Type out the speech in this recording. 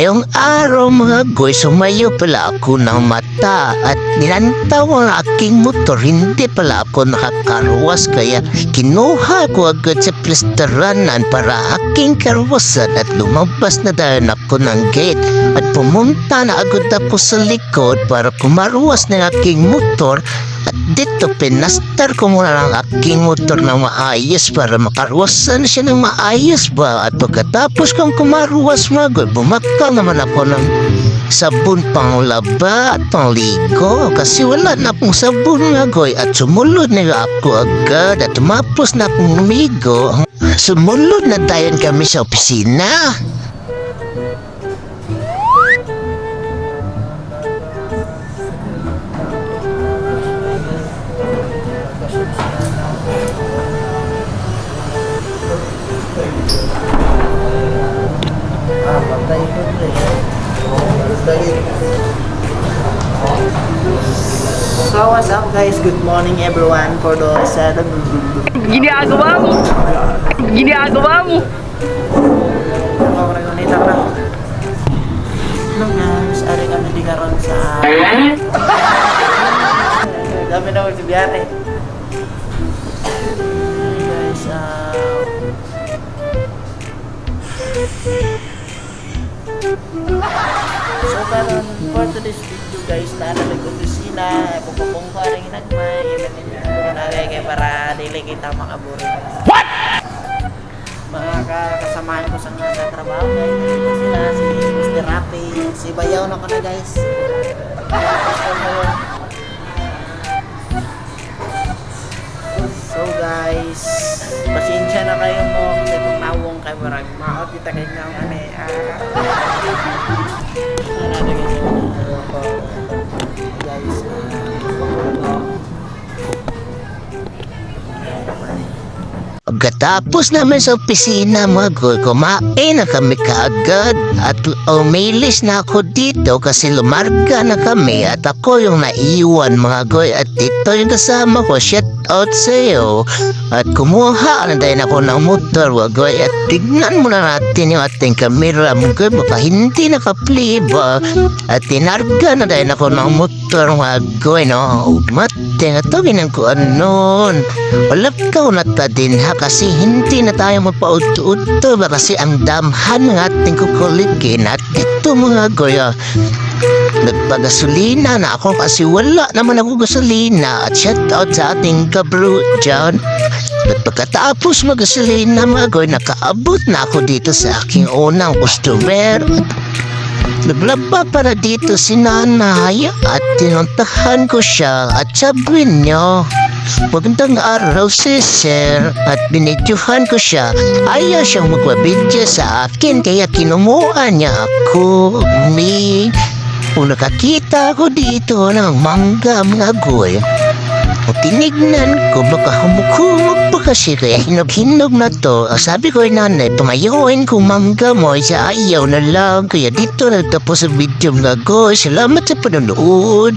Ngayong araw mga goy, sumayo pala ako ng mata at nilantaw ang aking motor. Hindi pala ako nakakarwas kaya kinuha ko agad sa plesteranan para aking karwasan at lumabas na dahil ako ng gate at pumunta na agad ako sa likod para pumarwas ng aking motor dito pinastar ko muna ang aking motor na maayos para makarwasan siya ng maayos ba? At pagkatapos kong kumarwas mga goy, bumakal naman ako ng sabon pang laba at pangligo kasi wala na akong sabon nga goy at sumulod na ako agad at tumapos na akong lumigo. Sumulod na dayon kami sa opisina So what's up guys? Good morning everyone for those uh, Ginagawa mo! Ginagawa mo! Nakakaragonitan ka na. Hello guys, ari kami di karon sa Dami na si Biate. Hey guys, uh, So karon for today's video guys, nanalag ko opisina, pupupong ko rin nagmay, ilan ninyo nagay kay para dili kita makaburi. What? Mga ka- kasamahan ko sa mga trabaho guys, nandito sila si Mr. Rapi, si Bayaw na ko na guys. So guys, Pagkatapos namin sa opisina mga kumain na kami kaagad. At umilis na ako dito kasi lumarga na kami at ako yung naiwan mga goy. At ito yung kasama ko, shout out sa'yo at kumuha na din ako ng motor. Mga goy at tignan muna natin yung ating kamera mga baka hindi nakaplay ba at tinarga na din ako ng motor. Mga goy no? Umating at tawin ko anon. Wala ka na ta din ha? Kasi hindi na tayo magpa-udto-udto ba kasi ang damhan ng ating kukulikin. At ito mga goya nagpagasolina na ako kasi wala naman ako gasolina at shout out sa ating kabro dyan at pagkatapos magasolina mga goy nakaabot na ako dito sa aking unang customer Naglaba para dito si nanay at tinuntahan ko siya at sabi niya, Magandang araw si sir at binidyohan ko siya. Ayaw siyang magwabidyo sa akin kaya kinumuha niya ako. Mi, kung nakakita ko dito ng mangga mga goy, tinignan ko baka humukumog pa kasi kaya hinog-hinog na to. Sabi ko ay nanay, pangayawin ko mangga mo sa ayaw na lang. Kaya dito nagtapos ang video mga goy. Salamat sa panonood.